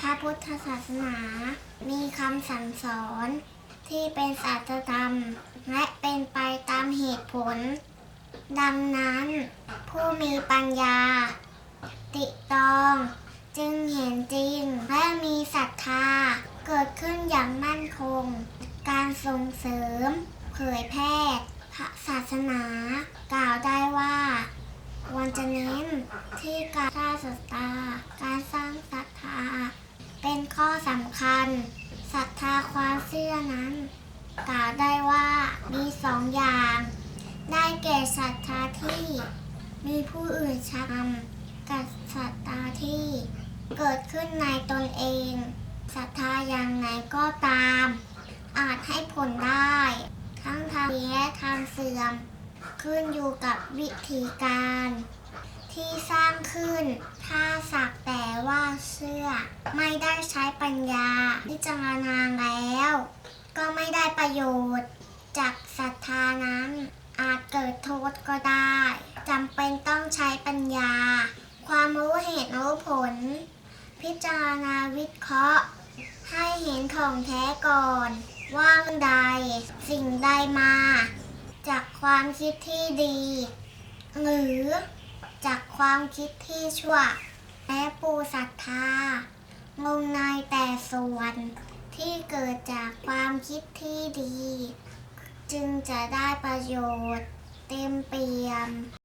พระพุทธศาสนา มีคำสั่งสอนที่เป็นสัจธรรม และเป็นไปตามเหตุผล ดังนั้น ผู้มีปัญญา ติตรองจึงเห็นจริงและมีศรัทธา เกิดขึ้นอย่างมั่นคง การส่งเสริม เผยแพร่พระศาสนา กล่าวได้ว่าควรจะเน้นที่การสร้างศรัทธาการสร้างศรัท สำคัญศรัทธาความเชื่อนั้นกล่าวได้ว่ามีสองอย่าง ได้แก่ศรัทธาที่มีผู้อื่นทำกับศรัทธาที่เกิดขึ้นในตนเองศรัทธาอย่างไหนก็ตาม อาจให้ผลได้ ทั้งทางและทางเสื่อม ขึ้นอยู่กับวิธีการ ที่สร้างขึ้น ถ้าสัก แต่ว่าเชื่อ ไม่ได้ใช้ปัญญาพิจารณาแล้ว ก็ไม่ได้ประโยชน์ จากศรัทธานั้น อาจเกิดโทษก็ได้จำเป็นต้องใช้ปัญญา ความรู้เหตุรู้ผล พิจารณาวิเคราะห์ ให้เห็นของแท้ก่อน ว่างใด สิ่งใดมา จากความคิดที่ดี หรือจากความคิดที่ชั่ว และปูศรัทธางมงายแต่ส่วนที่เกิดจากความคิดที่ดี จึงจะได้ประโยชน์เต็มเปี่ยม